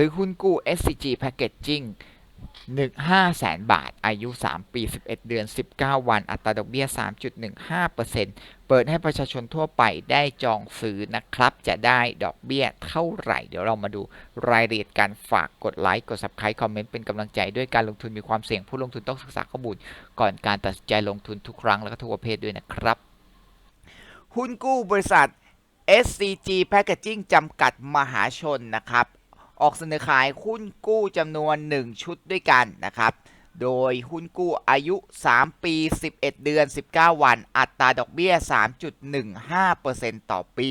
ซื้อหุ้นกู้ SCG Packaging 1 5แสนบาท อายุ 3 ปี 11 เดือน 19 วัน อัตราดอกเบี้ย 3.15%เปิดให้ประชาชนทั่วไปได้จองซื้อนะครับ จะได้ดอกเบี้ยเท่าไหร่ เดี๋ยวเรามาดูรายละเอียดการฝากกดไลค์ กด Subscribe คอมเมนต์เป็นกำลังใจด้วยการลงทุนมีความเสี่ยงผู้ลงทุนต้องศึกษาข้อมูลก่อนการตัดสินใจลงทุนทุกครั้งและก็ทุกประเภทด้วยนะครับ หุ้นกู้บริษัท SCG Packaging จำกัดมหาชนนะครับ ออกเสนอขายหุ้นกู้จำนวน 1 ชุดด้วยกันนะครับ โดยหุ้นกู้อายุ 3 ปี 11 เดือน 19 วัน อัตราดอกเบี้ย 3.15%ต่อปี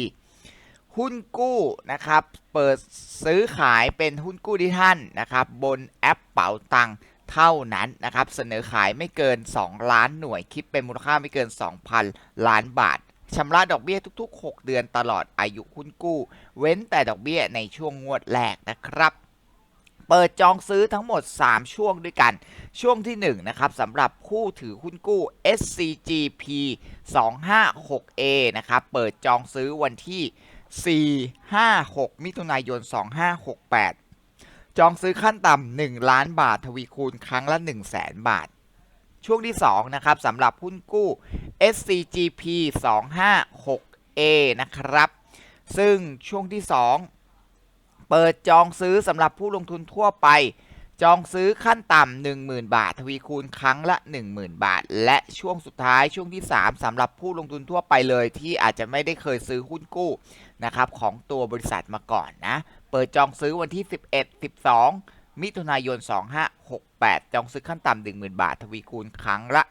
หุ้นกู้นะครับ เปิดซื้อขายเป็นหุ้นกู้ที่ท่านนะครับ บนแอปเป๋าตังเท่านั้นนะครับ เสนอขายไม่เกิน 2 ล้านหน่วย คิดเป็นมูลค่าไม่เกิน 2,000 ล้านบาท ชำระดอกเบี้ยทุก ๆ 6 เดือนตลอดอายุหุ้นกู้ เว้นแต่ดอกเบี้ยในช่วงงวดแรกนะครับ เปิดจองซื้อทั้งหมด 3 ช่วงด้วยกัน ช่วงที่ 1 นะครับสำหรับผู้ถือหุ้นกู้ SCGP 256A นะครับ เปิดจองซื้อวันที่ 4 5 6 มิถุนายน 2568 จองซื้อขั้นต่ำ1 ล้านบาททวีคูณครั้งละ 1 0 0 0 0แสนบาท ช่วงที่2นะครับสำหรับหุ้นกู้ SCGP 256A นะครับ ซึ่งช่วงที่ 2 เปิดจองซื้อสำหรับผู้ลงทุนทั่วไป จองซื้อขั้นต่ำ10,000 บาท ทวีคูณครั้งละ 10,000 บาท และช่วงสุดท้ายช่วงที่ 3สำหรับผู้ลงทุนทั่วไปเลย ที่อาจจะไม่ได้เคยซื้อหุ้นกู้นะครับของตัวบริษัทมาก่อนนะ เปิดจองซื้อวันที่ 11 12 มิถุนายน 2568 จองซื้อขั้นต่ำ10,000 บาท ทวีคูณครั้งละ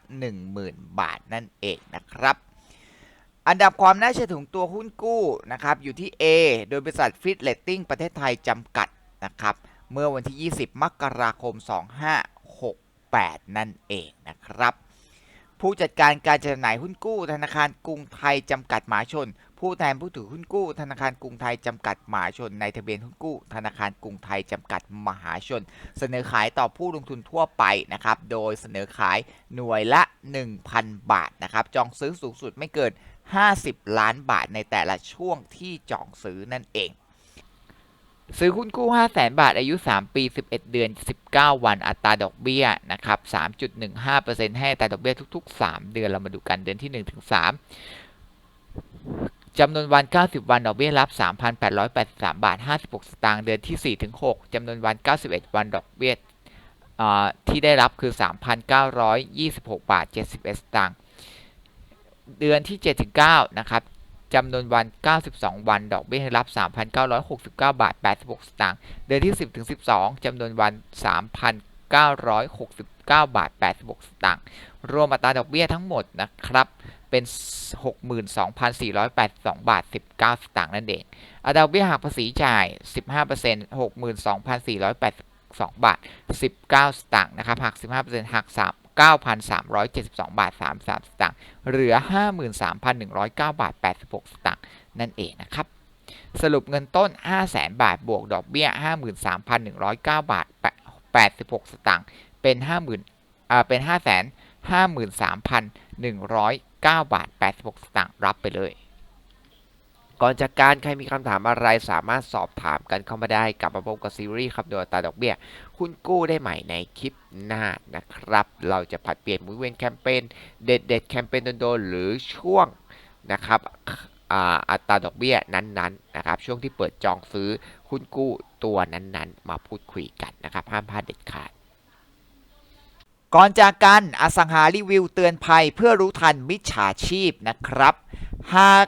10,000 บาทนั่นเองนะครับ อันดับความน่าเชื่อถือของตัวหุ้นกู้นะครับอยู่ที่ A โดยบริษัทฟิตเลตติ้งประเทศไทยจำกัดนะครับเมื่อวันที่ 20 มกราคม 2568 นั่นเองนะครับ ผู้จัดการการจำหน่ายหุ้นกู้ธนาคารกรุงไทยจำกัดหมาชน ผู้แทนผู้ถือหุ้นกู้ ธนาคารกรุงไทยจำกัดมหาชน ในทะเบียนหุ้นกู้ ธนาคารกรุงไทยจำกัดมหาชน เสนอขายต่อผู้ลงทุนทั่วไปนะครับโดยเสนอขายหน่วยละ 1,000 บาทนะครับจองซื้อสูงสุดไม่เกิน 50 ล้านบาทในแต่ละช่วงที่จองซื้อนั่นเองซื้อหุ้นกู้ 5 0 0แสนบาท อายุ 3 ปี 11 เดือน 19 วัน อัตราดอกเบี้ยนะครับ 3.15%ให้อัตราดอกเบี้ยทุก ๆ 3 เดือน เรามาดูกัน เดือนที่ 1 ถึง 3 จำนวนวัน 90 วัน ดอกเบี้ยรับ 3,883 บาท 56 สตางค์ เดือนที่ 4 ถึง 6 จำนวนวัน 91 วัน ดอกเบี้ยที่ได้รับคือ 3,926 บาท 71 สตางค์ เดือนที่ 7 ถึง 9 นะครับ จำนวนวัน 92 วัน ดอกเบี้ยรับ 3,969 บาท 86 สตางค์ เดือนที่ 10 ถึง 12 จำนวนวัน 3,969 บาท 86 สตางค์ รวมอัตราดอกเบี้ยทั้งหมดนะครับ เป็น 62,482 บาท 19 สตางค์นั่นเอง อัตราเบี้ยหักภาษีจ่าย 15% 62,482 บาท 19 สตางค์นะครับ หัก 15%หัก 3 9,372 บาท 33 สตางค์ เหลือ 53,109 บาท 86 สตางค์ นั่นเองนะครับ สรุปเงินต้น 500,000 บาท บวกดอกเบี้ย 53,109 บาท 86 สตางค์ เป็น 50,000อ่าเป็น 5 5 3 0 0 0 109 บาท 86 สตางค์รับไปเลย ก่อนจากการใครมีคำถามอะไรสามารถสอบถามกันเข้ามาได้กับมาพบกับซีรีส์ครับโดยอัตราดอกเบี้ยหุ้นกู้ได้ใหม่ในคลิปหน้านะครับ เราจะผัดเปลี่ยนมุนเวียนแคมเปญเด็ดเด็ดแคมเปญโดนๆหรือช่วงนะครับอัตราดอกเบี้ยนั้นๆนะครับช่วงที่เปิดจองซื้อหุ้นกู้ตัวนั้นๆ มาพูดคุยกันนะครับ ห้ามพลาดเด็ดขาด ก่อนจากกันอสังหารีวิวเตือนภัยเพื่อรู้ทันมิจฉาชีพนะครับ หาก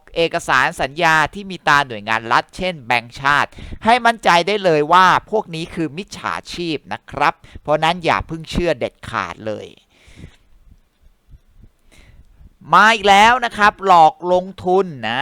เอกสารสัญญาที่มีตาหน่วยงานรัฐ เช่นแบงก์ชาติ ให้มั่นใจได้เลยว่าพวกนี้คือมิจฉาชีพนะครับ เพราะนั้นอย่าเพิ่งเชื่อเด็ดขาดเลยมาอีกแล้วนะครับ หลอกลงทุนนะ